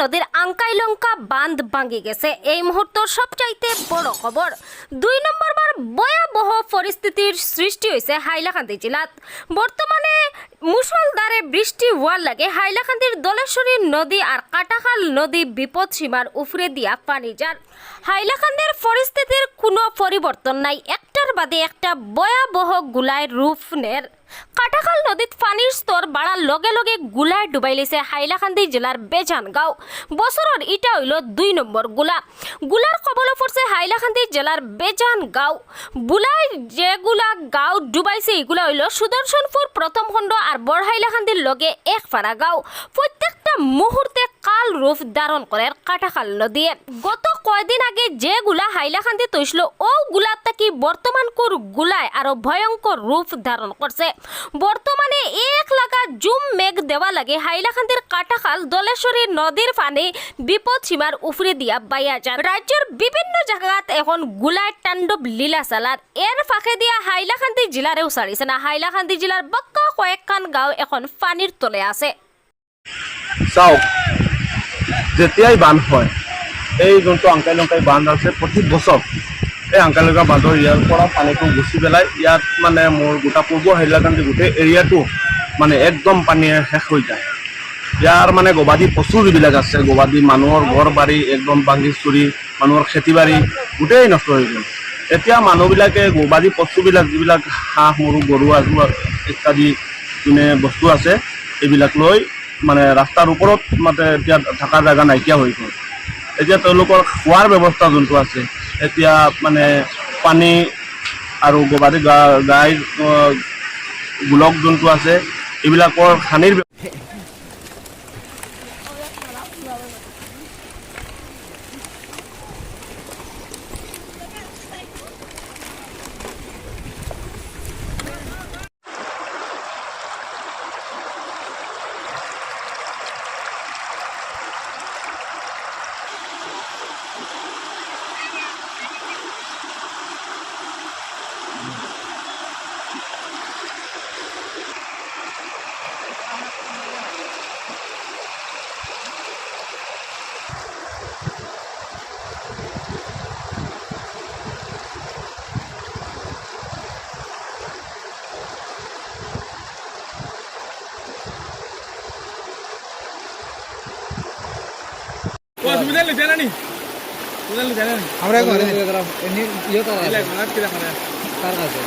নদীর আঙ্কাইলঙ্কা বাঁধ ভাঙি গেছে। এই মুহূর্তের সবচাইতে বড় খবর, দুই নম্বর বার ভয়াবহ পরিস্থিতির সৃষ্টি হয়েছে হাইলাকান্দি জেলাত। বর্তমানে মুসলধারে বৃষ্টি হওয়ার লাগে হাইলাকান্দির দলেশ্বরী নদী আর কাটাখাল নদী বিপদ সীমার উফরে দিয়া পানি যার হাইলাকান্দির পরিস্থিতির কোনো পরিবর্তন নাই। একটার বাদে একটা ভয়াবহ গুলায় রূপ নের কাটাখাল নদীত পানির স্তর বাড়ার লগে লগে গুলায় ডুবাই লৈছে হাইলাকান্দি জেলার বেজান গাঁও। বছরের ইটা হইল দুই নম্বরগুলা। গুলার কবল পড়ছে হাইলাকান্দি জেলার বেজান গাঁও। বুলাই যেগুলা গাঁও ডুবাইছে এগুলা হইল সুদর্শনপুর প্রথম খণ্ড আর বড় হাইলাকান্দির লগে এক ফাড়া গাঁও। প্রত্যেকটা মুহূর্তে রূপ ধারণ করে কাটাখাল নদী গত কয়দিন আগে যেগুলা হাইলাকান্দি তৈছিল, ও গুলা তাকি বর্তমান কোর গুলায় আরও ভয়ঙ্কর রূপ ধারণ করছে? বর্তমানে এক লাগা জুম মেঘ দেওয়া লাগে হাইলাকান্দির কাটাখাল দলেশ্বরী নদীর পানি বিপদ সীমার উফরে দিয়া বাইয়া যান রাজ্যের বিভিন্ন জায়গাত এখন গুলায় তাণ্ডব লীলা চালার। এর ফাঁকে দিয়া হাইলাকান্দি জেলারেও ছাড়িছে না। হাইলাকান্দি জেলার বাক্কা কয়েকখান গাঁও এখন পানির তলে আছে। যেতিয়াই বান্ধ হয়, এই যোনটো আংকাইলংকাই বান্ধ আছে, প্ৰতি বছৰ এই আংকাইলংকা বান্ধৰ ইয়াৰ পৰা পানীটো গুচি পেলাই, ইয়াত মানে মোৰ গোটা পূৰ্ব হাইলাকান্দি গোটেই এৰিয়াটো মানে একদম পানীয়ে শেষ হৈ যায়। ইয়াৰ মানে গবাদি পশু যিবিলাক আছে, গবাদি মানুহৰ ঘৰ বাৰী, একদম ভাঙি চুৰি, মানুহৰ খেতি বাৰী, গোটেই নষ্ট হৈ গ'ল। এতিয়া মানুহবিলাকে, গবাদি পশুবিলাক যিবিলাক হাঁহ মৰু গৰু আজু ইত্যাদি যোনে বস্তু আছে, এইবিলাক লৈ মানে ৰাস্তাৰ ওপৰত মানে এতিয়া থকা জেগা নাইকিয়া হৈ গ'ল। এতিয়া তেওঁলোকৰ খোৱাৰ ব্যৱস্থা যোনটো আছে, এতিয়া মানে পানী আৰু গবাদি গা- গাইৰ গোলক যোনটো আছে, এইবিলাকৰ হানিৰ তুমি জানা নি তুমি জানা নি আমরা ঘরে এমনি ইয়ে কিরা মানে কার কাছে।